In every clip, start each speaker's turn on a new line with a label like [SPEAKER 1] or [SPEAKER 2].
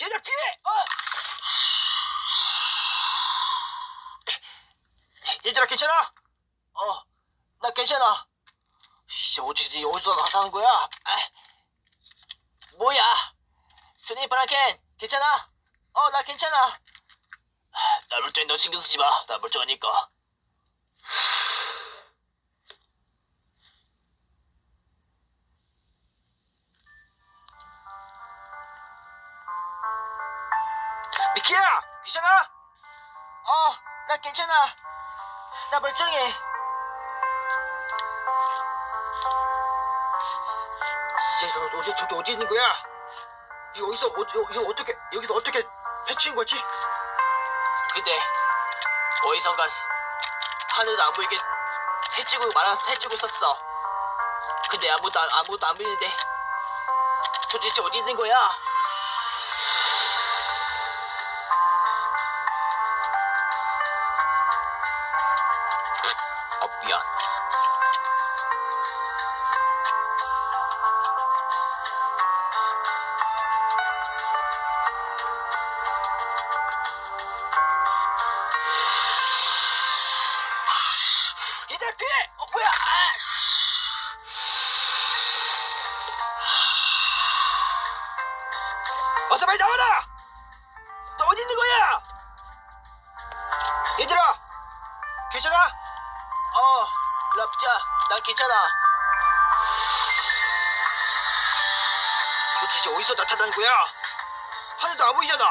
[SPEAKER 1] 얘들아 피해! 어! 얘들아 괜찮아? 어, 나 괜찮아. 씨, 어디서 어디서 나타난 거야? 아, 뭐야? 스니퍼랑 켄, 괜찮아? 어, 나 괜찮아. 나 멀쩡히 너 신경 쓰지 마. 나 멀쩡하니까. 미키야, 괜찮아? 어, 나 괜찮아. 나 멀쩡해. 진짜 저 어디 저기 어디 있는 거야? 이거 어디서 어, 이거, 이거 어떻게 여기서 어떻게 해치운 거지? 근데 어디선가 하늘도 안 보이게 해치고 말아서 해치고 있었어. 근데 아무도 안- 아무도 안 보이는데 도대체 어디 있는 거야? 얘들 피해! 어 뭐야? 아! 어서 빨리 나와라! 있는 거야? 얘들아, 괜찮아? 어, 랍자, 난 괜찮아. 이거 도대체 어디서 나타난 거야? 하늘도 안 보이잖아.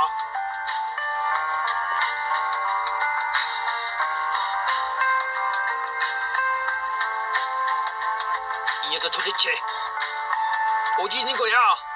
[SPEAKER 1] 이 녀석 도대체 어디 있는 거야?